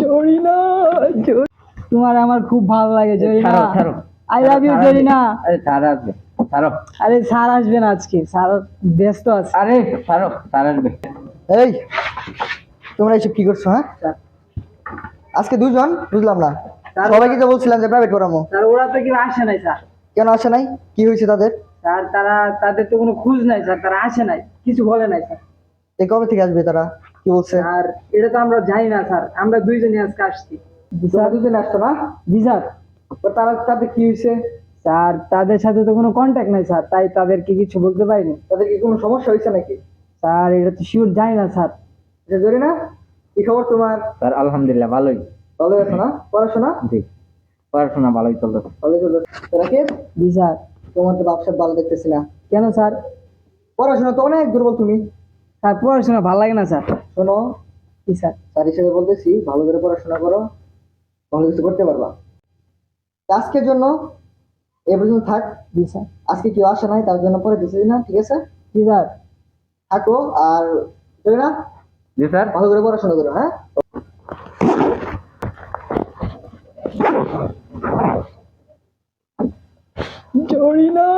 জরিনা তোমার আমার খুব ভালো লাগে Zarina. I love you Zarina. আরে স্যার আসবে আরে স্যার আসবে না আজকে স্যার ব্যস্ত আছে। আরে স্যার আসবে। এই তোমরা এইসব কি করছ হ্যাঁ? আজকে দুজন বুঝলাম না। সবাইকে তো বলছিলাম যে প্রাইভেট পড়ামো স্যার ওরা তো কেউ আসে নাই স্যার। কেন আসে নাই? কি হয়েছে তাদের? স্যার তারা তাদের তো কোনো খোঁজ নাই স্যার তারা আসে নাই। কিছু বলে নাই স্যার। এই কবে থেকে আসবে তারা? কি বলছে? স্যার এটা তো আমরা জানি না স্যার। আমরা দুইজনই আজকে আসছি। তোমরা দুজন আসছো না? জি স্যার। তারা তাদের কি হয়েছে? স্যার তাদের সাথে তো কোনো কন্ট্যাক্ট নাই স্যার। তাই তাদেরকে কিছু বলতে পারিনি। তাদের কি কোনো সমস্যা হয়েছে নাকি? স্যার এটা তো শিওর জানি না স্যার। যে জরি না? কি খবর তোমার? স্যার আলহামদুলিল্লাহ ভালোই। ভালো আছো না? পড়াশোনা? জি। পড়াশোনা ভালোই চলতেছে। ভালো চলো তোরা জি স্যার। তোমার তো ব্যবসা ভালো দেখতেছি না। কেন স্যার? পড়াশোনা তো অনেক দুর্বল তুমি। স্যার পড়াশোনা ভালো লাগে না স্যার? শোনো কি স্যার? স্যার হিসেবে বলতেছি ভালো করে পড়াশোনা করো ভালো কিছু করতে পারবা। আজকের জন্য এ পর্যন্ত থাক। জি স্যার। আজকে কেউ আসে নাই তার জন্য পরে দিচ্ছি না ঠিক আছে? জি স্যার। থাকো আর তুই না? জি স্যার। ভালো করে পড়াশোনা করো হ্যাঁ? জরিনা